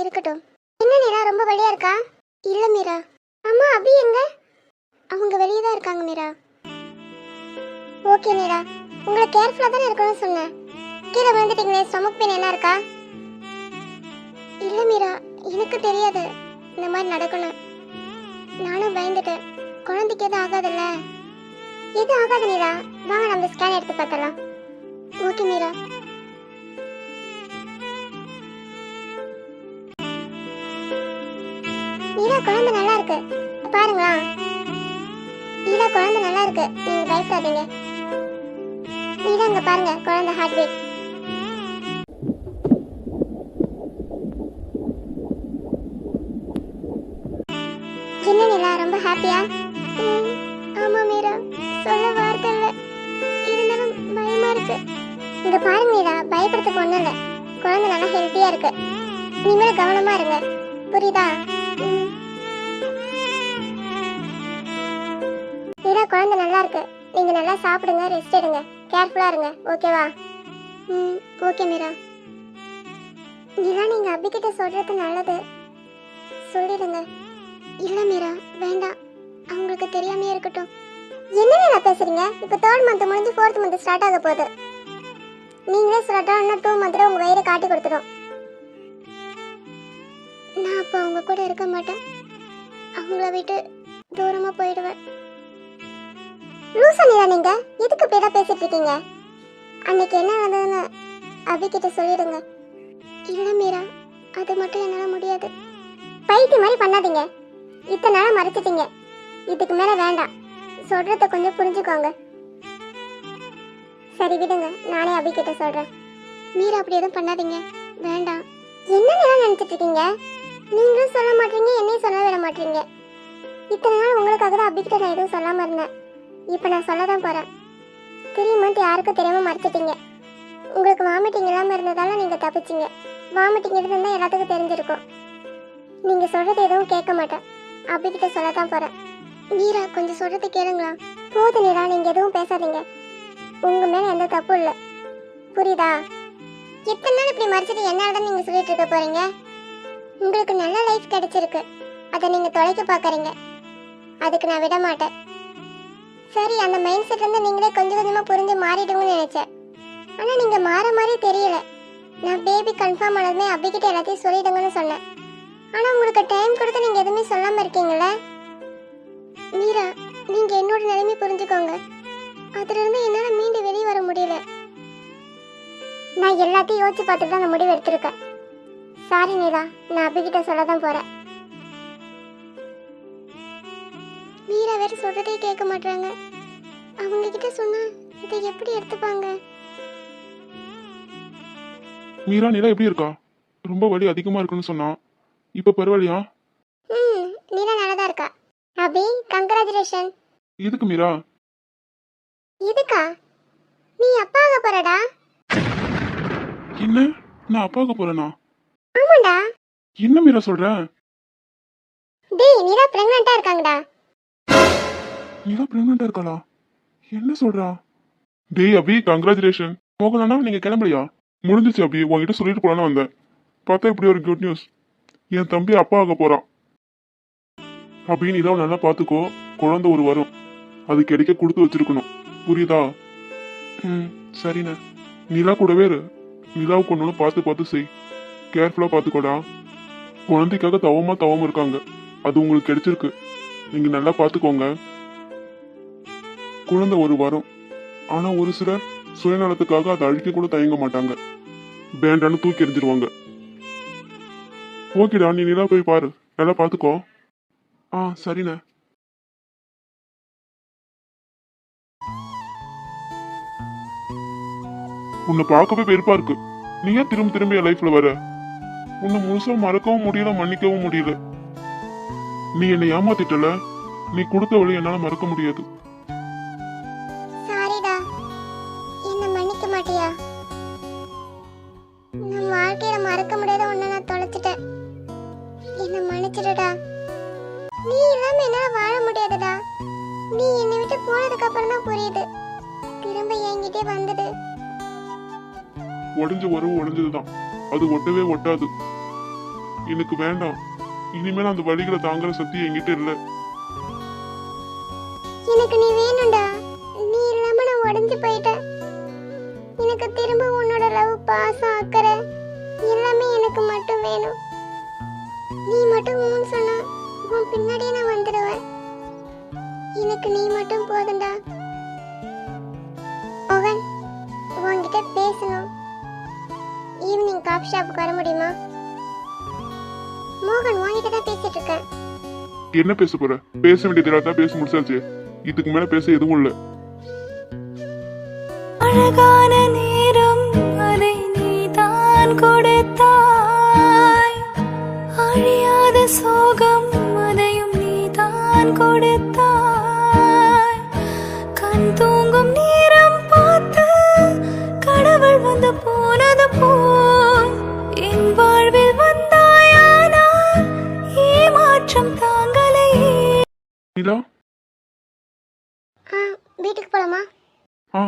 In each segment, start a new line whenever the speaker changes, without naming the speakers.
இருக்கட்டும். என்ன மீரா ரொம்ப வழியா இருக்கா? இல்ல மீரா. அம்மா அபி எங்க? அவங்க வெளியே தான் இருக்காங்க மீரா. ஓகே மீரா. உங்களை கேர்ஃபுல்லா தானே இருக்கணும்னு சொன்னேன். கீழே விழுந்துட்டீங்களே ஸ்டொமக் பெயின் என்ன இருக்கா? இல்ல மீரா எனக்கு தெரியாது. இந்த மாதிரி நடக்கணும். நானும் பயந்துட்டேன். குழந்தைக்கு எதுவும் ஆகாதுல்ல? எதுவும் ஆகாது மீரா. வாங்க நம்ம ஸ்கேன் எடுத்து பார்த்தலாம் ஓகே மீரா. குழம்பு குழந்தை நல்லா இருக்கு. பாருங்களா. மீரா குழந்தை நல்லா இருக்கு. நீங்க பயப்படாதீங்க மீரா அங்க பாருங்க குழந்தை ஹார்ட் பீட் என்ன நிலா ரொம்ப ஹாப்பியா ஆமா மீரா சொல்ல வார்த்தை இல்ல இருந்தாலும் பயமா இருக்கு. இங்க பாருங்க மீரா பயப்படுறதுக்கு ஒண்ணும் இல்ல குழந்தை நல்லா ஹெல்த்தியா இருக்கு. நீங்களும் கவனமா இருங்க. புரியுதா? குழந்தை நல்லா இருக்கு. நீங்க நல்லா சாப்பிடுங்க ரெஸ்ட் எடுங்க. கேர்ஃபுல்லா இருங்க ஓகேவா ம் ஓகே மீரா. மீரா நீங்க அபி கிட்ட சொல்றது நல்லது. சொல்லிடுங்க. இல்ல மீரா வேண்டாம். அவங்களுக்கு தெரியாமே இருக்கட்டும். என்ன மீரா பேசுறீங்க? இப்போ தேர்ட் மந்த் முடிஞ்சு ஃபோர்த் மந்த் ஸ்டார்ட் ஆக போகுது. நீங்களே சொல்லட்டா இன்னும் டூ மந்த்ல உங்க வயிறு காட்டி கொடுத்துடும் நான் அப்போ அவங்க கூட இருக்க மாட்டேன். அவங்கள விட்டு தூரமா போயிடுவேன். லூசா நீங்க? எதுக்கு இப்படிதான் பேசிட்டு இருக்கீங்க? அன்னைக்கு என்ன நடந்ததுன்னு அபி கிட்ட சொல்லிடுங்க. இல்ல மீரா அது மட்டும் என்னால முடியாது. பைத்தியம் மாதிரி பண்ணாதீங்க. இத்தனை நாளா மறைச்சிட்டீங்க. இதுக்கு மேல வேண்டாம். சொல்றத கொஞ்சம் புரிஞ்சுக்கோங்க. சரி விடுங்க. நானே அபி கிட்ட சொல்றேன். மீரா அப்படி எதுவும் பண்ணாதீங்க. வேண்டாம். என்ன நேரம் நினைச்சிட்டு இருக்கீங்க? நீங்களும் சொல்ல மாட்டீங்க என்னையும் சொல்ல விட மாட்டீங்க. இத்தனை நாள் உங்களுக்காக தான் அபி கிட்ட நான் எதுவும் சொல்லாம இருந்தேன். இப்போ நான் சொல்ல தான் போகிறேன் தெரியுமான்ட்டு யாருக்கும் தெரியாமல் மறைச்சிட்டீங்க. உங்களுக்கு வாமிட்டிங் இல்லாமல் இருந்ததால நீங்கள் தப்பிச்சிங்க. வாமிட்டிங் இருந்தால் எல்லாத்துக்கும் தெரிஞ்சிருக்கும். நீங்கள் சொல்கிறது எதுவும் கேட்க மாட்டேன். அபி சொல்ல தான் போகிறேன் வீரா கொஞ்சம் சொல்கிறது கேளுங்களா? போது நீரா நீங்கள் எதுவும் பேசாதீங்க. உங்கள் மேலே எந்த தப்பும் இல்லை. புரியுதா? எத்தனை நாள் இப்படி மறைச்சிட்டு என்னன்னு நீங்கள் சொல்லிட்டு இருக்க போகிறீங்க உங்களுக்கு நல்ல லைஃப் கிடைச்சிருக்கு. அதை நீங்கள் தொலைக்க பார்க்குறீங்க அதுக்கு நான் விட மாட்டேன் சரி அந்த மைண்ட் செட்லேருந்து நீங்களே கொஞ்சம் கொஞ்சமா புரிஞ்சு மாறிடுங்கன்னு நினைச்சேன். ஆனா நீங்க மாற மாதிரி தெரியல. நான் பேபி கன்ஃபார்ம் ஆனதுமே அபிகிட்ட எல்லாத்தையும் சொல்லிடுங்கன்னு சொன்னேன். ஆனா உங்களுக்கு டைம் கொடுத்து நீங்க எதுவுமே சொல்லாம இருக்கீங்களே மீரா நீங்க என்னோட நிலைமை புரிஞ்சுக்கோங்க. அதுல இருந்து என்னால மீண்டு வெளியே வர முடியல. நான் எல்லாத்தையும் யோசிச்சு பார்த்துட்டு தான் அந்த முடிவு எடுத்திருக்கேன். சாரி நீலா நான் அபிகிட்ட சொல்ல தான் போறேன். மீரா வேற சொல்றதே கேட்க மாட்டாங்க அவங்க கிட்ட சொன்னா இதை எப்படி எடுத்துப்பாங்க?
மீரா நிலா எப்படி இருக்கா? ரொம்ப வலி அதிகமா இருக்குன்னு சொன்னா. இப்ப பரவாயில்லையா?
ம் நீலா நல்லதா இருக்கா. அபி கங்க்ராச்சுலேஷன்
எதுக்கு மீரா?
இதுக்கா நீ அப்பா ஆக போறடா.
என்ன? நான் அப்பாவுக்கு போறேனா?
ஆமாடா
என்ன மீரா சொல்ற?
டேய் நீலா பிரெக்னண்டா இருக்காங்கடா.
நிலா பிரெக்னண்டா இருக்காளா? என்ன சொல்றா? டேய் அபி கங்க்ராச்சுலேஷன் போகலாம்னா நீங்க கிளம்பலையா? முடிஞ்சிச்சு அபி உங்ககிட்ட சொல்லிட்டு போலான்னு வந்தேன். பார்த்தா இப்படி ஒரு குட் நியூஸ் என் தம்பி அப்பா ஆக போறான் அபி நிலாவை நல்லா பார்த்துக்கோ. குழந்தை ஒரு வரும். அது கிடைக்க கொடுத்து வச்சிருக்கணும். புரியுதா? ம் சரிண்ணே. நிலா கூடவே இரு. நிலாவுக்கு ஒன்று பார்த்து பார்த்து செய். கேர்ஃபுல்லாக பார்த்துக்கோடா. குழந்தைக்காக தவமாக தவம் இருக்காங்க. அது உங்களுக்கு கிடைச்சிருக்கு. நீங்க நல்லா பார்த்துக்கோங்க குழந்தை ஒரு வாரம். ஆனா ஒரு சிலர் சுயநலத்துக்காக அதை அழிக்க கூட தயங்க மாட்டாங்க. வேண்டான்னு தூக்கி எறிஞ்சிருவாங்க. ஓகேடா நீ நிலா போய் பாரு. நல்லா பார்த்துக்கோ ஆ சரிண்ணே. உன்னை பார்க்கவே வெறுப்பா இருக்கு. நீ ஏன் திரும்ப திரும்ப என் லைஃப்ல வர? உன்னை முழுசா மறக்கவும் முடியல மன்னிக்கவும் முடியல. நீ என்னை ஏமாத்திட்டல? நீ கொடுத்த வழி என்னால மறக்க முடியாது.
சாரிடா. என்ன மன்னிக்க மாட்டியா? நம் வாழ்க்கையில மறக்க முடியாத ஒண்ண நான் தொலைச்சிட்டேன். என்ன மன்னிச்சிடுடா. நீ இல்லாம என்னால வாழ முடியாதுடா. நீ என்னை விட்டு போனதுக்கு அப்புறம் தான் புரியுது. திரும்ப என்கிட்டே வந்தது.
உடஞ்ச உறவு உடஞ்சதுதான் அது ஒட்டவே ஒட்டாது. எனக்கு வேண்டாம். இனிமேல் அந்த வழிகளை தாங்குற சக்தி என்கிட்ட இல்ல.
எனக்கு நீ வேணும்டா. நீ இல்லாம நான் உடைஞ்சு போயிட்டேன். எனக்கு திரும்ப உன்னோட லவ் பாசம் அக்கறை எல்லாமே எனக்கு மட்டும் வேணும். நீ மட்டும் ஊன் சொன்னா உன் பின்னாடியே நான் வந்துடுவேன் எனக்கு நீ மட்டும் போதும்டா. மோகன் உன்கிட்ட பேசணும். ஈவினிங் காஃபி ஷாப்புக்கு வர முடியுமா? மோகன் உன்கிட்ட தான் பேசிட்டு இருக்கேன்
என்ன பேச போற? பேச வேண்டியது தான் பேசி முடிச்சாச்சு. இதுக்கு மேல பேச எதுவும் இல்லை.
அழகான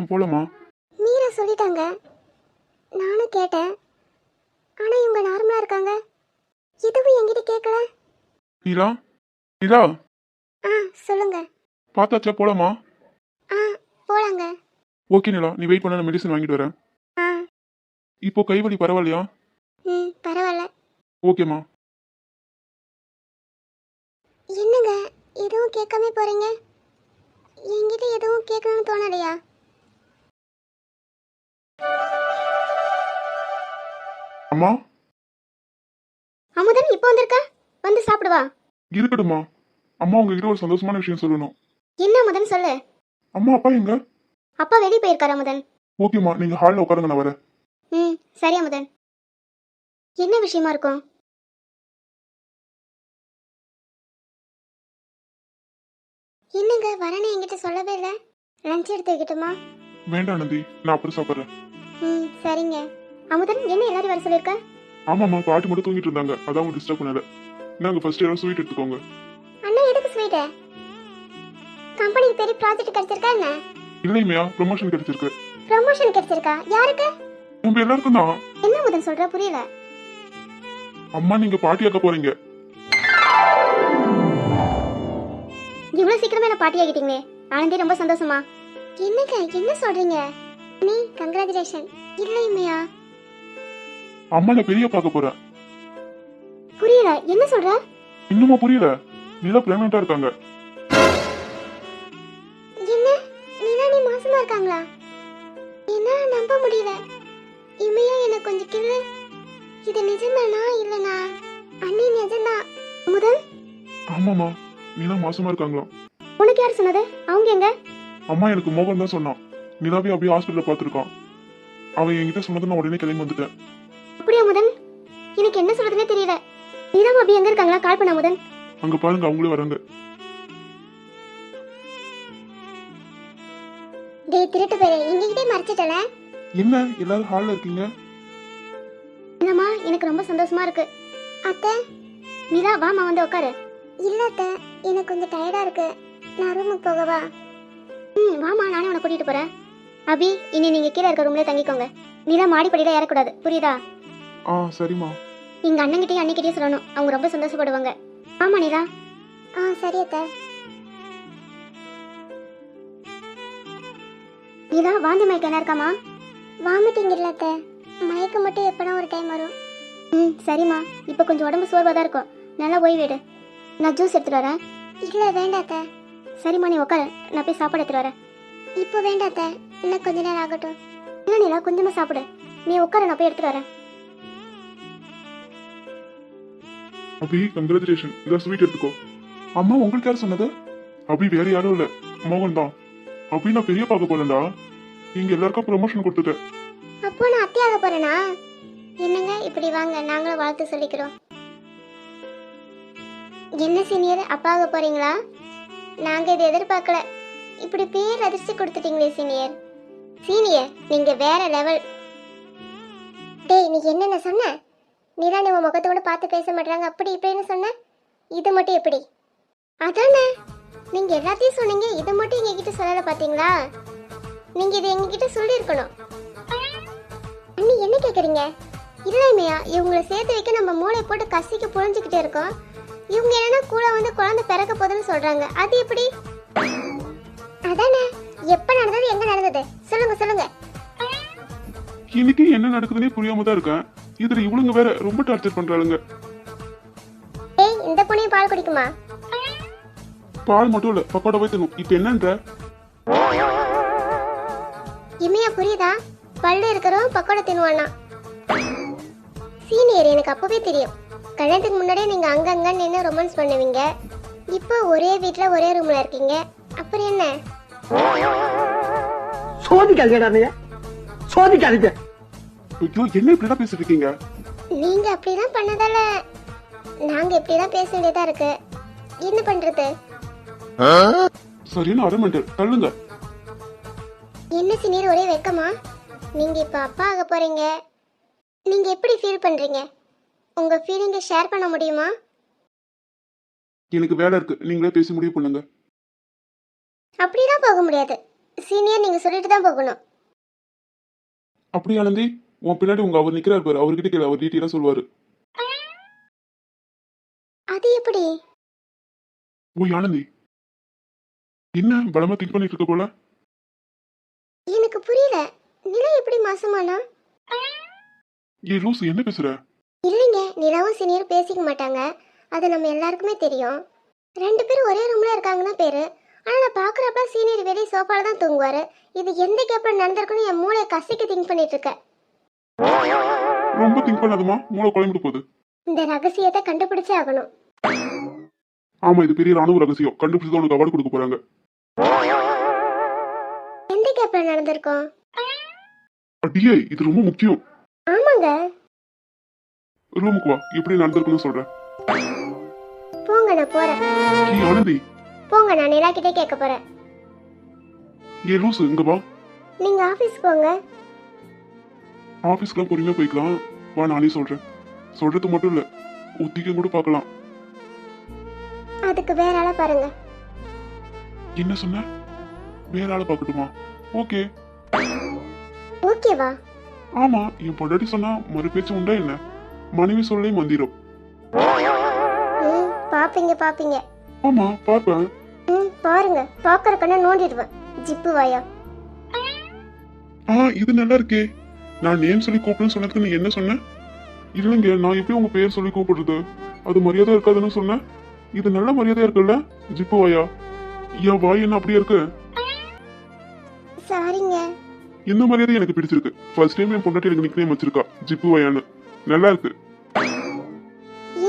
ஆ போலாமா
மீரா சொல்லிட்டாங்க. நானும் கேட்டேன். ஆனா இவங்க நார்மலா இருக்காங்க. எதுவும் என்கிட்ட கேட்கல
நிலா நிலா
ஆ சொல்லுங்க.
பார்த்தாச்சா போலாமா?
ஆ போலாங்க.
ஓகே நிலா. நீ வெயிட் பண்ண நான் மெடிசன் வாங்கிட்டு வரேன்.
ஆ.
இப்போ கைவலி பரவாயில்லையா?
ம் பரவாயில்ல.
ஓகேம்மா.
என்னங்க? எதுவும் கேட்காம போறீங்க? என்கிட்ட எதுவும் கேட்கணும்னு தோணலையா?
அம்மா?
அமுதன் இப்போ வந்திருக்க? வந்து சாப்பிடுவா?
இருக்கட்டும்மா. அம்மா உங்ககிட்ட ஒரு சந்தோஷமான விஷயம் சொல்லணும்.
என்ன அமுதன் சொல்லு.
அம்மா அப்பா எங்க?
அப்பா வெளியே போயிருக்காரு அமுதன்.
ஓகேம்மா நீங்க ஹாலில் உட்காருங்க நான் வரேன்.
ம் சரி அமுதன். என்ன விஷயமா இருக்கும்? என்னங்க வரேன்னு என்கிட்ட சொல்லவே இல்லை. லஞ்ச் எடுத்து வைக்கட்டுமா?
வேண்டாம் நந்தி. நான் அப்புறம் சாப்பிட்றேன்.
ம் சரிங்க. அமுதன் என்ன எல்லாரும் வர சொல்லியிருக்க?
ஆமாம்மா பாட்டி மட்டும் தூங்கிட்டு இருந்தாங்க. அதான் அவங்க டிஸ்டர்ப் பண்ணல நாங்கள் ஃபர்ஸ்ட் யாரும் ஸ்வீட் எடுத்துக்கோங்க.
அண்ணா எதுக்கு ஸ்வீட்டு கம்பெனிக்கு பெரிய ப்ராஜெக்ட் கிடைச்சிருக்கா என்ன?
இல்லைமையா ப்ரொமோஷன் கிடைச்சிருக்கு.
ப்ரமோஷன் கிடைச்சிருக்கா? யாருக்கு?
நம்ம எல்லாருக்கும் தான்.
என்ன முதன் சொல்ற புரியல.
அம்மா நீங்க பாட்டியாக்க போறீங்க.
இவ்வளவு சீக்கிரமே என்ன பாட்டி ஆகிட்டீங்களே ஆனந்தி ரொம்ப சந்தோஷமா. என்னங்க என்ன சொல்றீங்க? நீ கங்க்ராச்சுலேஷன் இல்லையுமையா
அம்மா நான் பெரிய பார்க்க போறேன்.
புரியல. என்ன சொல்ற?
இன்னுமா புரியல? நிலா பிரெக்னண்டா இருக்காங்க.
என்ன? நீனா நீ மாசமா இருக்காங்களா? என்ன? நம்ப முடியல. இமையா எனக்கு கொஞ்சம் கிள்ளு இது நிஜம்தானா? இல்லனா? அண்ணி நிஜம்தான் முதல்?
ஆமாம்மா. நிலா மாசமா இருக்காங்களாம்.
உனக்கு யார் சொன்னது? அவங்க எங்க?
அம்மா எனக்கு மோகன் தான் சொன்னான். நிலாவே அப்படியே ஹாஸ்பிட்டல்ல பார்த்துருக்கான். அவன் என்கிட்ட சொன்னது நான் உடனே கிளம்பி வந்துட்டேன்.
அப்படியா முதன்? எனக்கு என்ன சொல்றதுனே தெரியல. நீதான் அப்படி எங்க இருக்காங்களா? கால் பண்ண முதன்?
அங்க பாருங்க அவங்களே வராங்க.
டேய் திருட்டு பேரு. எங்ககிட்டே மறைச்சிட்டல?
என்ன? எல்லாரும் ஹால்ல இருக்கீங்க?
இல்லம்மா எனக்கு ரொம்ப சந்தோஷமா இருக்கு. அத்தை நிலா வாமா வந்து உட்காரு. இல்ல அத்தை எனக்கு கொஞ்சம் டயர்டா இருக்கு. நான் ரூமுக்கு போகவா? ம் வாமா நானே உன்னை கூட்டிட்டு போறேன். அபி இனி நீங்க கீழே இருக்க ரூம்ல தங்கிக்கோங்க. நிலா மாடிப்படியில ஏறக்கூடாது. புரியுதா?
ஆ சரிம்மா.
எங்க அண்ணன்கிட்டயும் அண்ணிக்கிட்டயும் சொல்லணும். அவங்க ரொம்ப சந்தோஷப்படுவாங்க. ஆமா நிலா ஆ சரி அத்தை. நிலா வாந்தி மயக்கம் என்ன இருக்காமா வாமிட்டிங் இல்ல அத்தை. மயக்கம் மட்டும் எப்பனா ஒரு டைம் வரும். ம் சரிம்மா. இப்போ கொஞ்சம் உடம்பு சோர்வாக தான் இருக்கும். நல்லா ஓய்வேடு நான் ஜூஸ் எடுத்துட்டு வரேன். இல்லை வேண்டாம் அத்தை. சரிம்மா நீ உட்காரு நான் போய் சாப்பாடு எடுத்துட்டு வரேன். இப்போ வேண்டாம் அத்தை. இன்னும் கொஞ்ச நேரம் ஆகட்டும். இல்லை நிலா கொஞ்சமாக சாப்பிடு. நீ உட்காரு நான் போய் எடுத்துட்டு வரேன்.
அபி கங்க்ராச்சுலேஷன் இதான் ஸ்வீட் எடுத்துக்கோ. அம்மா உங்களுக்கு யார் சொன்னது? அபி வேற யாரும் இல்ல. மோகன் தான். அபி நான் பெரிய பார்க்க போறேன்டா இங்க எல்லாருக்கும் ப்ரொமோஷன் கொடுத்துட்டேன்.
அப்போ நான் அத்தியாக போறேனா? என்னங்க இப்படி வாங்க. நாங்களும் வாழ்த்து சொல்லிக்கிறோம். என்ன சீனியர் அப்பாக போறீங்களா? நாங்க இதை எதிர்பார்க்கல. இப்படி பேர் அதிர்ச்சி கொடுத்துட்டீங்களே சீனியர் சீனியர் நீங்க வேற லெவல் டேய் நீ என்னென்ன சொன்ன? நீ தான் உன் முகத்தோட பார்த்து பேச மாட்டாங்க அப்படி இப்படின்னு சொன்ன? இது மட்டும் எப்படி? அதானே? நீங்க எல்லாத்தையும் சொன்னீங்க இதை மட்டும் எங்ககிட்ட சொல்லல பாத்தீங்களா? நீங்க இதை எங்ககிட்ட சொல்லியிருக்கணும். அண்ணி என்ன கேக்குறீங்க? இல்லைமையா இவங்களை சேர்த்து வைக்க நம்ம மூளை போட்டு கசிக்கு புழிஞ்சுக்கிட்டே இருக்கோம். இவங்க என்னன்னா கூட வந்து குழந்தை பிறக்க போகுதுன்னு சொல்றாங்க. அது எப்படி? அதானே? எப்ப நடந்தது எங்க நடந்தது? சொல்லுங்க சொல்லுங்க.
இன்னைக்கு என்ன நடக்குதுன்னே புரியாம தான் இருக்கேன். இதுல இவளுங்க வேற ரொம்ப டார்ச்சர் பண்றாளுங்க.
ஏய் இந்த பொண்ணையும் பால் குடிக்குமா?
பால் மட்டும் இல்ல பக்கோட போய் தரும் இப்ப என்னன்ற?
இமையா புரியுதா? பல்லு இருக்கிறவன் பக்கோடா தின்னுவானா? சீனியர் எனக்கு அப்பவே தெரியும். கல்யாணத்துக்கு முன்னாடியே நீங்க அங்கங்க நின்று ரொமான்ஸ் பண்ணுவீங்க. இப்போ ஒரே வீட்ல ஒரே ரூம்ல இருக்கீங்க. அப்புறம் என்ன?
சோதிக்காதீங்கடா நீங்க சோதிக்காதீங்க.
ஐயோ என்ன இப்படிலாம் பேசிட்டு இருக்கீங்க?
நீங்க அப்படிதான் பண்ணதால நாங்க இப்படிதான் பேச வேண்டியதா இருக்கு. என்ன பண்றது?
சரியான அரமெண்டல் தள்ளுங்க.
என்ன சீனியர் ஒரே வெக்கமா? நீங்க இப்ப அப்பா ஆக போறீங்க. நீங்க எப்படி ஃபீல் பண்றீங்க? உங்க ஃபீலிங்கை ஷேர் பண்ண முடியுமா?
எனக்கு வேலை இருக்கு. நீங்களே பேசி முடிவு பண்ணுங்க.
அப்படிலாம் போக முடியாது. சீனியர் நீங்க சொல்லிட்டு தான் போகணும்.
அப்படி ஆனந்தி உன் பின்னாடி உங்க அவர் நிக்கிறாரு பாரு. அவர்கிட்ட கேளு. அவர் டீட்டெயிலா சொல்லுவாரு.
அது எப்படி?
ஓ ஆனந்தி என்ன? பலமா திங்க் பண்ணிட்டு இருக்க போல?
எனக்கு புரியல. நிலா எப்படி மாசமானா?
ஏ லூஸ் என்ன பேசுற?
இல்லைங்க. நிலாவும் சீனியர் பேசிக்க மாட்டாங்க. அது நம்ம எல்லாருக்குமே தெரியும். ரெண்டு பேரும் ஒரே ரூம்ல இருக்காங்கன்னா பேரு. ஆனா நான் பாக்குறப்ப சீனியர் வெளியே சோஃபால தான் தூங்குவாரு. இது எந்த கேப்ல நடந்திருக்குன்னு என் மூளை கசிக்க திங்க் பண்ணிட்டு இருக்கேன்
ரொம்ப திங்க் பண்ணாதமா மூளை குழம்பிட்டு போகுது.
இந்த ரகசியத்தை கண்டுபிடிச்சே ஆகணும்.
ஆமா இது பெரிய ராணுவ ரகசியம். கண்டுபிடிச்சு உனக்கு அவார்டு கொடுக்க போறாங்க.
எந்த கேப்ல நடந்திருக்கோம்?
அடியே இது ரொம்ப முக்கியம்.
ஆமாங்க.
ரூமுக்கு வா. எப்படி நடந்திருக்குன்னு சொல்றேன்.
போங்க நான் போறேன்.
ஆனந்தி.
போங்க நான் நிலா கிட்டே கேட்க போறேன்.
ஏ லூசு இங்க வா.
நீங்க ஆபீஸ் போங்க.
ஆபீஸ்க்குலாம் பொறுமையா போய்க்கலாம். வா நானே சொல்றேன். சொல்றது மட்டும் இல்ல ஒத்திக்க கூட பார்க்கலாம்.
அதுக்கு வேற ஆளை பாருங்க.
என்ன சொன்ன? வேற ஆளை பார்க்கட்டுமா? ஓகே.
ஓகேவா?
ஆமா என் பொண்டாட்டி சொன்னா மறு பேச்சு உண்டா என்ன? மனைவி சொல்லே மந்திரம்.
பாப்பீங்க பாப்பீங்க.
ஆமா பார்ப்பேன்
ம் பாருங்க பாக்குற கண்ணை நோண்டிடுவேன். ஜிப்பு வாயா.
ஆ இது நல்லா இருக்கே. நான் நேம் சொல்லி கூப்பிடுன்னு சொன்னதுக்கு நீ என்ன சொன்ன? இல்லைங்க நான் எப்படி உங்க பேர் சொல்லி கூப்பிடுறது? அது மரியாதை இருக்காதுன்னு சொன்னேன் இது நல்ல மரியாதையா இருக்குல்ல? ஜிப்பு வாயா. என் வாய் என்ன அப்படியே இருக்கு?
சாரிங்க.
இந்த மரியாதை எனக்கு பிடிச்சிருக்கு. ஃபர்ஸ்ட் டைம் என் பொண்டாட்டி எனக்கு நிக்னேம் வச்சிருக்கா. ஜிப்பு வாயான்னு. நல்லா இருக்கு.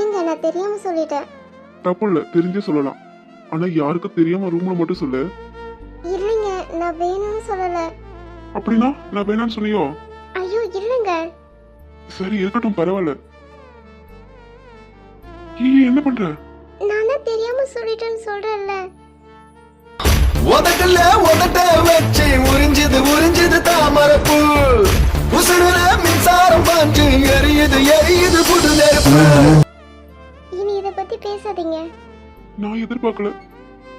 ஏங்க நான் தெரியாம சொல்லிட்டேன்.
தப்பு இல்ல தெரிஞ்சே சொல்லலாம். ஆனா யாருக்கும் தெரியாம ரூம்ல மட்டும் சொல்லு.
இல்லைங்க நான் வேணும்னு சொல்லல.
அப்படின்னா நான் வேணாம்னு சொன்னியோ?
ஐயோ இல்லைங்க.
சரி இருக்கட்டும் பரவாயில்ல. ஏய் என்ன பண்ற?
நான் தெரியாம சொல்லிட்டேன்னு சொல்றேன்ல.
உதட்டுல உதட்ட வச்சு உறிஞ்சது உறிஞ்சது தாமரப்பூ. உசுருல மின்சாரம் பாஞ்சு எரியுது எரியுது புது நெருப்பு.
இனி இத பத்தி பேசாதீங்க.
நான் எதிர்பார்க்கல.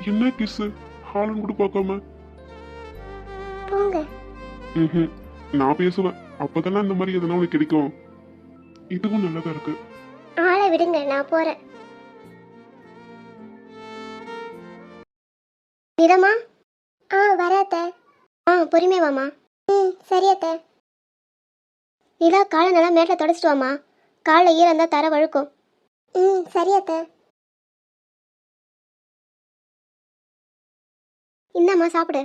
என்ன கிஸ் ஹாலன் கூட பார்க்காம.
போங்க.
ம்ஹும். நான் பேசுவேன். அப்பதானே அந்த மாதிரி எதனா உனக்கு கிடைக்கும். இதுவும் நல்லதா இருக்கு.
ஆளை விடுங்க நான் போறேன். நிறமா ஆ வராத்த ஆ பொறுமை வாமா ம் சரி அத்த. நிலா காலை நல்லா மேட்டில் தொடச்சிட்டு வாமா காலில் ஈரம் இருந்தால் தர வழுக்கும். ம் சரி இந்தாம்மா சாப்பிடு.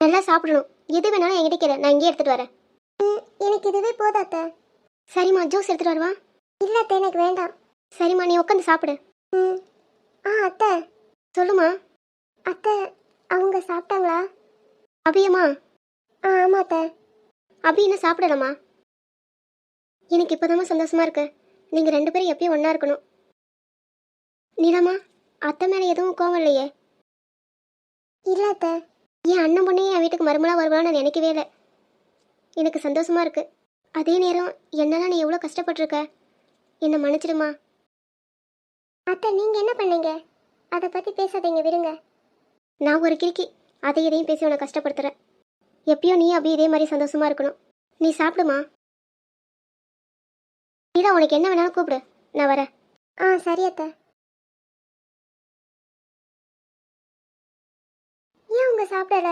நல்லா சாப்பிடணும். எது வேணாலும் என்கிட்ட கேளு. நான் இங்கேயே எடுத்துட்டு வரேன். எனக்கு இதுவே போதாத்த சரிம்மா ஜூஸ் எடுத்துட்டு வருவா? இல்ல அத்தை எனக்கு வேண்டாம். சரிம்மா நீ உட்காந்து சாப்பிடு. ஆ அத்தை. சொல்லுமா அத்தை அவங்க சாப்பிட்டாங்களா? அபியம்மா. ஆ ஆமாம் அத்தை. அபி இன்னும் சாப்பிடலாமா எனக்கு இப்போதாம்மா சந்தோஷமா இருக்கு. நீங்கள் ரெண்டு பேரும் எப்பயும் ஒன்றா இருக்கணும். நீலாமா அத்தை மேலே எதுவும் கோவம் இல்லையே. இல்லை அத்தை. என் அண்ணன் பொண்ணையும் என் வீட்டுக்கு மருமலா வருவான்னு நான் நினைக்கவே இல்லை. எனக்கு சந்தோஷமா இருக்கு. அதே நேரம் என்னெல்லாம் நீ எவ்வளோ கஷ்டப்பட்டிருக்க? என்னை மன்னிச்சிடுமா? அத்தை நீங்கள் என்ன பண்ணீங்க? அதை பற்றி பேசாதீங்க விடுங்க. நான் ஒரு கிறுக்கி. அதை இதையும் பேசி உன்னை கஷ்டப்படுத்துகிறேன் எப்பயும் நீ அப்படி இதே மாதிரி சந்தோஷமா இருக்கணும். நீ சாப்பிடுமா? மீரா உனக்கு என்ன வேணாலும் கூப்பிடு. நான் வரேன். ஆ சரி அத்தை. ஏன் அவங்க சாப்பிடல?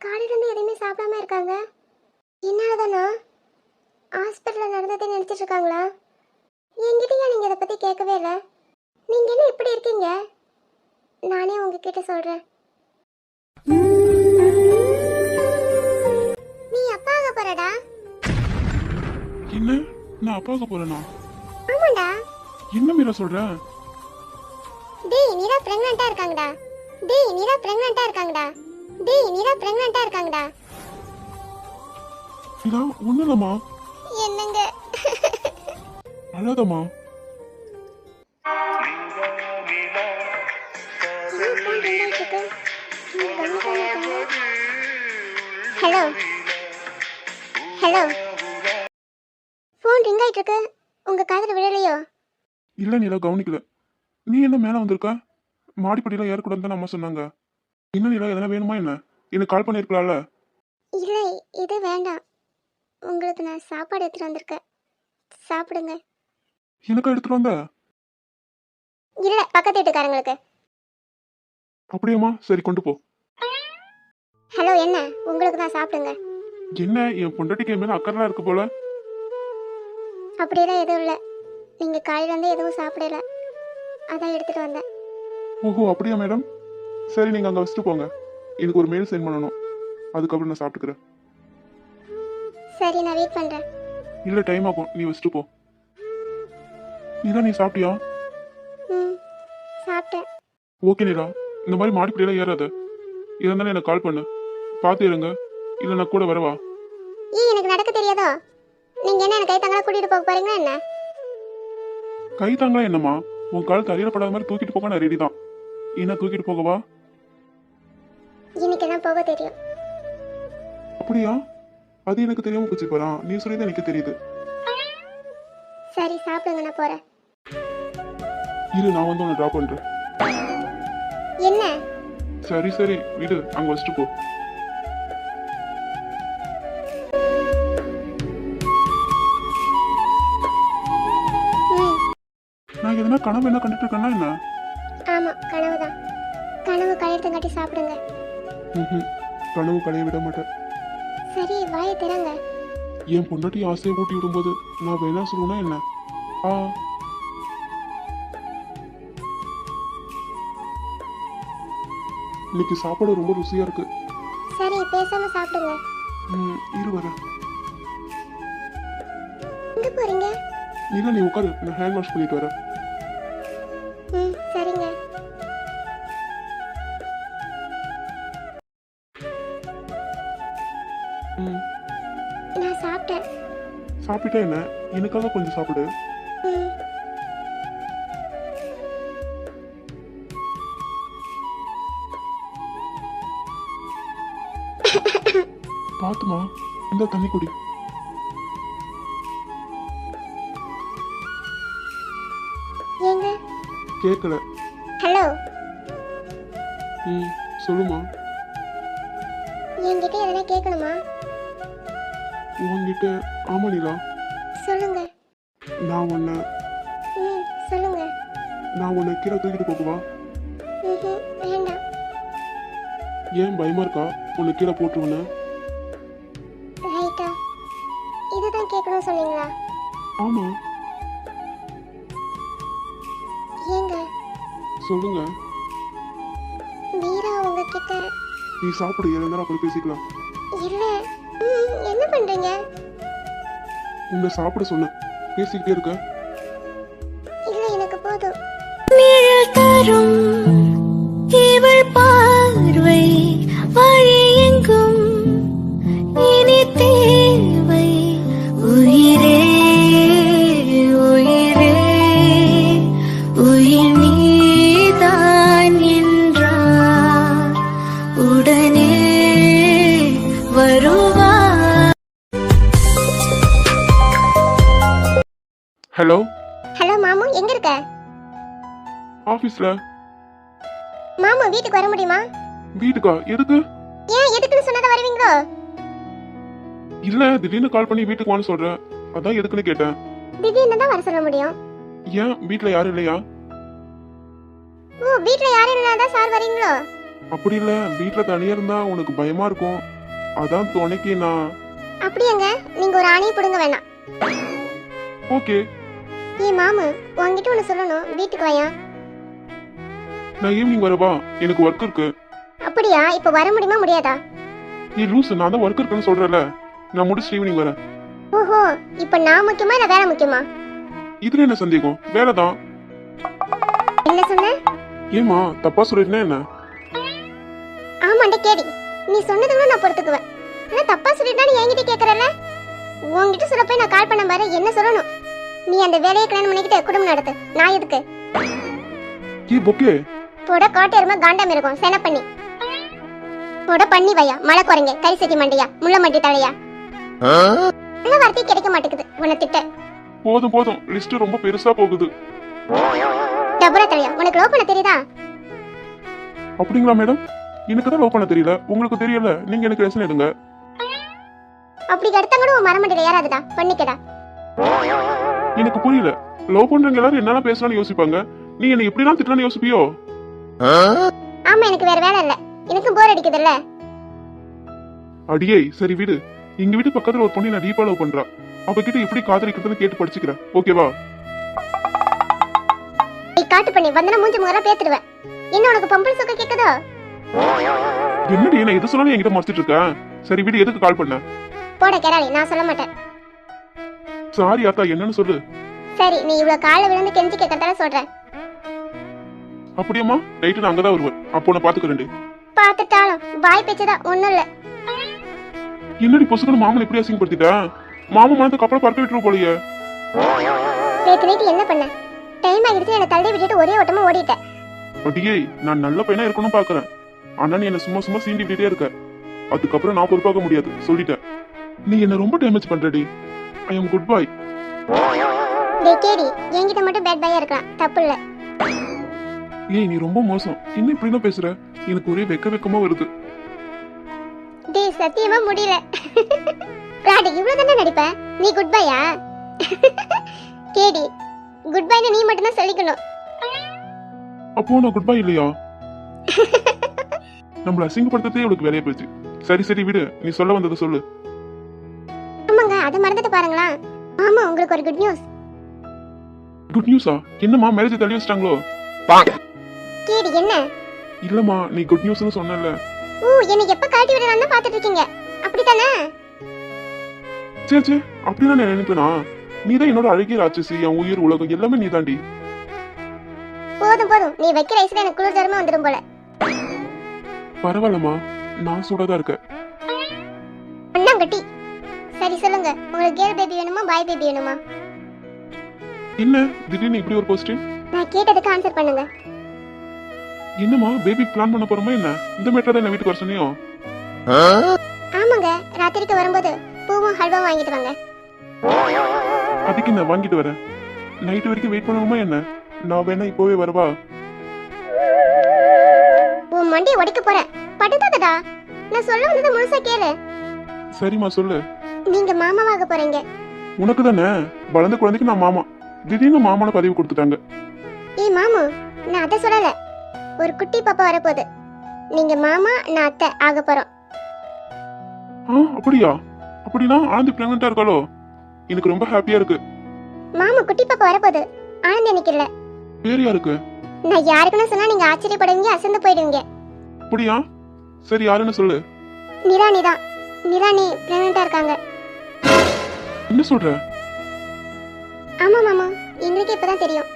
காலையிலேருந்து எதுவுமே சாப்பிடாம இருக்காங்க. என்னாலதானா? ஹாஸ்பிட்டலில் நடந்ததே நினச்சிட்டு இருக்காங்களா? என்கிட்டயா நீங்கள் இதை பற்றி கேட்கவே இல்லை. நீங்கள் என்ன இப்படி இருக்கீங்க? நானே உங்ககிட்ட சொல்கிறேன் நீ அப்பா ஆக போறடா?
என்ன? நான் அப்பாவுக்கு போறேனா?
ஆமாண்டா.
என்ன மீரா சொல்ற?
டேய் நீரா பிரெக்னண்டா இருக்காங்கடா. டேய் நீரா பிரெக்னண்டா இருக்காங்கடா. டேய் நீரா பிரெக்னண்டா இருக்காங்கடா.
மீரா ஒண்ணு இல்லம்மா
என்னங்க?
அழாதம்மா.
ஹலோ. ஹலோ. ஃபோன் ரிங் ஆயிட்டு இருக்கு உங்க காதுல விழலையோ?
இல்ல நீலா கவனிக்கல. நீ என்ன மேல வந்திருக்க? மாடிப்படியில ஏறக்கூடாதுன்னு அம்மா சொன்னாங்க. என்ன நீலா எதனா வேணுமா என்ன? எனக்கு கால் பண்ணிருக்கலாம்ல
இல்லை இது வேண்டாம். உங்களுக்கு நான் சாப்பாடு எடுத்துட்டு வந்திருக்கேன். சாப்பிடுங்க.
எனக்கா எடுத்துட்டு வந்த?
இல்லை பக்கத்து வீட்டுக்காரங்களுக்கு.
அப்படியாம்மா சரி கொண்டு போ.
ஹலோ என்ன? உங்களுக்கு தான் சாப்பிடுங்க.
என்ன என் பொண்டாட்டிக்கு என் மேல அக்கறலாம் இருக்கு போல?
அப்படியெல்லாம் எதுவும் இல்லை. நீங்கள் காலையில இருந்து எதுவும் சாப்பிடல. அதான் எடுத்துட்டு வந்தேன்.
ஓஹோ அப்படியா மேடம்? சரி நீங்க அங்க வச்சுட்டு போங்க. எனக்கு ஒரு மெயில் சென்ட் பண்ணணும். அதுக்கப்புறம் நான் சாப்பிட்டுக்கிறேன்.
சரி நான் வெயிட் பண்ணுறேன்
இல்ல டைம் ஆகும். நீ வச்சுட்டு போ. நீலா நீ சாப்பிட்டியா?
ம் சாப்பிட்டேன்.
ஓகே நீலா இந்த மாதிரி மாடிப்படியெல்லாம் ஏறாத. இருந்தாலும் எனக்கு கால் பண்ணு. பார்த்து இருங்க. இல்லை நான் கூட வரவா?
ஏன் எனக்கு நடக்க தெரியாதோ? நீங்கள் என்ன எனக்கு கை தங்களா கூட்டிகிட்டு போக போறீங்களா என்ன?
கை தாங்களா என்னம்மா? உன் கால் தரையில படாத மாதிரி தூக்கிட்டு போக நான் ரெடி தான். என்ன தூக்கிட்டு போகவா?
இன்னைக்கு தான் போக தெரியும்.
அப்படியா? அது எனக்கு தெரியாம போச்சு பாரா நீ சொல்லி எனக்கு தெரியுது.
சரி சாப்பிடுங்க நான் போகிறேன்
இரு நான் வந்து உன்னை ட்ராப் பண்றேன்.
என்ன?
சரி சரி விடு. அங்க வச்சுட்டு போ. நான் எதனா கனவு என்ன கண்டுட்டு இருக்கேன்னா என்ன?
ஆமாம் கனவு தான் கனவு கழியத்தங்காட்டி சாப்பிடுங்க.
ம்ஹும். கனவு களைய விட மாட்டேன்.
சரி வாயை திறங்க.
என் பொண்டாட்டி ஆசையை ஊட்டி விடும்போது நான் வேணா சொல்லுவேனா என்ன? ஆ. இன்னைக்கு சாப்பாடு ரொம்ப ருசியா இருக்கு.
சரி பேசாமல் சாப்பிடுங்க.
ம், இரு வரேன்.
எங்கே போகிறீங்க
இல்ல நீ உட்காரு நான் ஹேண்ட் வாஷ் பண்ணிட்டு வரேன். சாப்பிட்டா என்ன எனக்காக கொஞ்சம் சாப்பிடு. பாத்துமா இந்த தண்ணி குடி. கேட்கல
ஹலோ?
ம் சொல்லுமா.
என்கிட்ட எதனா கேட்கணுமா
உன்கிட்ட ஆமா நீலா
சொல்லுங்க.
நான் உன்னை
ம் சொல்லுங்க.
நான் உன்னை கீழே தூக்கிட்டு போகவா
ம் வேண்டாம்.
ஏன் பயமா இருக்கா? உன்னை கீழே போட்டுருவேன்னு
ரைட்டா. இதுதான் கேட்கணும்னு சொன்னீங்களா?
ஆமா.
ஏங்க?
சொல்லுங்க.
வீரா உங்ககிட்ட
நீ சாப்பிடு இருந்தாலும் அப்புறம் பேசிக்கலாம்.
இல்ல. ம், என்ன பண்றீங்க?
உன்னை சாப்பிட சொன்னேன். பேசிக்கிட்டே இருக்க.
இல்ல எனக்கு போதும்.
தரும் இவள்
ஆபீஸ்ல.
மாமு வீட்டுக்கு வர முடியுமா?
வீட்டுக்கா? எதுக்கு?
ஏன் எதுக்குன்னு சொன்னதை வருவீங்களோ?
இல்ல திடீர்னு கால் பண்ணி வீட்டுக்கு வான்னு சொல்ற. அதான் எதுக்குன்னு கேட்டேன்.
திடீர்னு தான் வர சொல்ல முடியும்.
ஏன்? வீட்ல யாரும் இல்லையா?
ஓ வீட்ல யாரும் இல்லாதான் சார் வரீங்களோ?
அப்படி இல்ல. வீட்ல தனியா இருந்தா உனக்கு பயமா இருக்கும். அதான் துணைக்கு நான்.
அப்படியாங்க நீங்க ஒரு ஆணையை பிடுங்க வேணாம்.
ஓகே.
ஏ மாமு உன்கிட்ட ஒண்ணு சொல்லணும். வீட்டுக்கு வாயா?
நான் ஈவினிங் வரவா? எனக்கு ஒர்க் இருக்கு.
அப்படியா? இப்ப வர முடியுமா முடியாதா?
நீ லூஸ் நான் தான் ஒர்க் இருக்குன்னு சொல்றல நான் முடிச்சு ஈவினிங் வரேன்.
ஓஹோ இப்ப நான் முக்கியமா இல்ல வேலை முக்கியமா?
இதுல என்ன சந்தேகம்? வேலை தான்.
என்ன சொன்ன?
ஏமா தப்பா சொல்லிருந்தேன் என்ன?
ஆமாண்ட கேடி. நீ சொன்னது கூட நான் பொறுத்துக்குவேன். ஆனா தப்பா சொல்லிட்டா நீ என்கிட்ட கேக்குறல உன்கிட்ட சொல்ல போய் நான் கால் பண்ண பாரு என்ன சொல்லணும்? நீ அந்த வேலையை கல்யாணம் பண்ணிக்கிட்டு குடும்பம் நடத்து. நான் எதுக்கு?
ஏ பொக்கே.
போட காட்டெருமை காண்டம் இருக்கும். சென பண்ணி. போட பண்ணி வையா. மலை குறைங்க கறி சட்டி மண்டையா. முள்ள மண்டி தலையா. நல்ல வார்த்தை கிடைக்க மாட்டேங்குது. உன்னை திட்ட.
போதும் போதும். லிஸ்ட் ரொம்ப பெருசா போகுது.
டபுரா தலையா. உனக்கு லவ் பண்ண தெரியுதா?
அப்படிங்களா மேடம்? எனக்கு தான் லவ் பண்ண தெரியல. உங்களுக்கு தெரியல. நீங்க எனக்கு லெசன் எடுங்க.
அப்படி எடுத்தா கூட உன் மரமண்டியில ஏறாதுடா. பண்ணிக்கடா.
எனக்கு புரியல. லவ் பண்றவங்க எல்லாரும் என்னெல்லாம் பேசலாம்னு யோசிப்பாங்க? நீ என்ன எப்படிலாம் திட்டலாம்னு யோசிப்பியோ?
ஆமா எனக்கு வேற வேலை இல்ல. எனக்கு போர் அடிக்குதுல்ல.
அடியே சரி விடு. எங்க வீட்டு பக்கத்துல ஒரு பொண்ணு நான் லவ் பண்றா. அவகிட்ட எப்படி காதலிக்கிறதுன்னு கேட்டு படிச்சுக்கிறேன். ஓகேவா
நீ காட்டு பண்ணி வந்தனா மூஞ்சி முகரா பேத்துடுவேன். என்ன உனக்கு பம்பள சொக்க கேக்குதோ?
என்னடி நான் எது சொன்னாலும் என்கிட்ட மறைச்சிட்டு இருக்கேன் சரி விடு எதுக்கு கால் பண்ண?
போட கெராளி நான் சொல்ல மாட்டேன்.
சாரி ஆத்தா என்னன்னு சொல்லு.
சரி நீ இவ்வளவு கால விழுந்து கெஞ்சி கேட்கறதால சொல்றேன்.
அப்படியாம்மா? நைட்டு நான் அங்கதான் வருவேன். அப்போ நான் பாத்துக்கிறேன்
பாத்துட்டாலும் வாய் பேச்சுதான் ஒண்ணும் இல்ல.
என்னடி பொசுக்கணும் மாமன் எப்படி அசிங்கப்படுத்திட்டேன் மாமன் மனத்துக்கு அப்புறம் பறக்க விட்டுரு போலயே.
நேத்து நைட்டு என்ன பண்ண? டைம் ஆகிடுச்சு என்னை தள்ளி விட்டுட்டு ஒரே ஓட்டமா ஓடிட்டேன்
அடியே நான் நல்ல பையனா இருக்கணும் பாக்குறேன். ஆனா நீ என்ன சும்மா சும்மா சீண்டி விட்டுட்டே இருக்க. அதுக்கப்புறம் நான் பொறுப்பாக்க முடியாது. சொல்லிட்டேன் நீ என்ன ரொம்ப டேமேஜ் பண்றடி. ஐ எம் குட் பாய்
டேய் கேடி என்கிட்ட மட்டும் பேட் பாயா இருக்கலாம். தப்பு இல்ல.
ஏய் நீ ரொம்ப மோசம். என்ன இப்படிலாம் பேசுற? எனக்கு ஒரே வெக்க வெக்கமா வருது.
டேய் சத்தியமா முடியல. ராடி இவ்வளவு தானே நடிப்ப? நீ குட் பையா கேடி குட் பைன்னு நீ மட்டும் தான் சொல்லிக்கணும்.
அப்போ நான் குட் பாய் இல்லையா? நம்மள அசிங்கப்படுத்துறதே இவளுக்கு வேலையா போச்சு சரி சரி விடு. நீ சொல்ல வந்ததை சொல்லு.
ஆமாங்க அதை மறந்துட்டு பாருங்களா? ஆமா உங்களுக்கு ஒரு குட் நியூஸ்
குட் நியூஸா என்னம்மா மேரேஜ் தள்ளி வச்சிட்டாங்களோ?
கேடி என்ன?
இல்லம்மா நீ குட் நியூஸ்னு சொன்னல
ஊ என்னை எப்ப காட்டி விடலாம்னு பாத்துட்டு இருக்கீங்க அப்படித்தானே?
சே சே அப்படிதான் நான் நினைப்பேனா? நீ தான் என்னோட அழகிய ராட்சசி என் உயிர் உலகம் எல்லாமே நீ தாண்டி
போதும் போதும். நீ வைக்கிற ஐஸ்ல எனக்கு குளிர் ஜரமா வந்துடும் போல.
பரவாயில்லம்மா நான் சூடாதான் இருக்கேன்.
அண்ணாங்கட்டி சரி சொல்லுங்க. உங்களுக்கு கேர்ள் பேபி வேணுமா பாய் பேபி வேணுமா?
என்ன திடீர்னு இப்படி ஒரு கொஸ்டின்
நான் கேட்டதுக்கு ஆன்சர் பண்ணுங்க.
என்னம்மா பேபி பிளான் பண்ண போறோமா என்ன? இந்த மேட்டர் தான் என்ன வீட்டுக்கு வர சொன்னியோ?
ஆமாங்க ராத்திரிக்கு வரும்போது பூவும் ஹல்வா வாங்கிட்டு வாங்க.
அதுக்கு என்ன வாங்கிட்டு வரேன் நைட் வரைக்கும் வெயிட் பண்ணணுமா என்ன? நான் வேணா இப்போவே வரவா?
உன் மண்டையை உடைக்க போறேன் படுத்தாதடா நான் சொல்ல வந்ததை முழுசா கேளு.
சரிம்மா சொல்லு.
நீங்க மாமாவாக போறீங்க.
உனக்கு தானே? வளர்ந்த குழந்தைக்கு நான் மாமா. திடீர்னு மாமான பதவி கொடுத்துட்டாங்க.
ஏய் மாமா நான் அதை சொல்லல. ஒரு குட்டி பாப்பா வரப்போகுது. நீங்க மாமா நான் அத்தை ஆக போறோம்.
ஆ அப்படியா? அப்படின்னா ஆனந்தி பிரெக்னண்டா இருக்காளோ? எனக்கு ரொம்ப ஹாப்பியா இருக்கு.
மாமா குட்டி பாப்பா வரப்போகுது. ஆனந்த் எனக்கு இல்ல
வேற யாருக்கு?
நான் யாருக்குன்னு சொன்னா நீங்க ஆச்சரியப்படுவீங்க அசந்து போயிடுவீங்க.
அப்படியா? சரி யாருன்னு சொல்லு.
நிராணி தான் நிராணி பிரெக்னண்டா இருக்காங்க.
என்ன சொல்ற?
ஆமா மாமா. எங்களுக்கே இப்பதான் தெரியும்.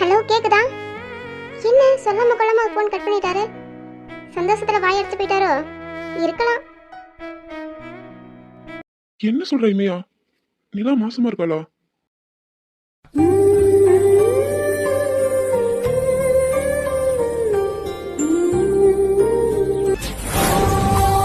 ஹலோ கேக்குதா? என்ன? சொல்லாம கொள்ளாம போன் கட் பண்ணிட்டாரு. சந்தோஷத்துல வாய் அடிச்சு போயிட்டாரோ? இருக்கலாம்.
என்ன சொல்ற இமையா? நிலா மாசமா இருக்காளா?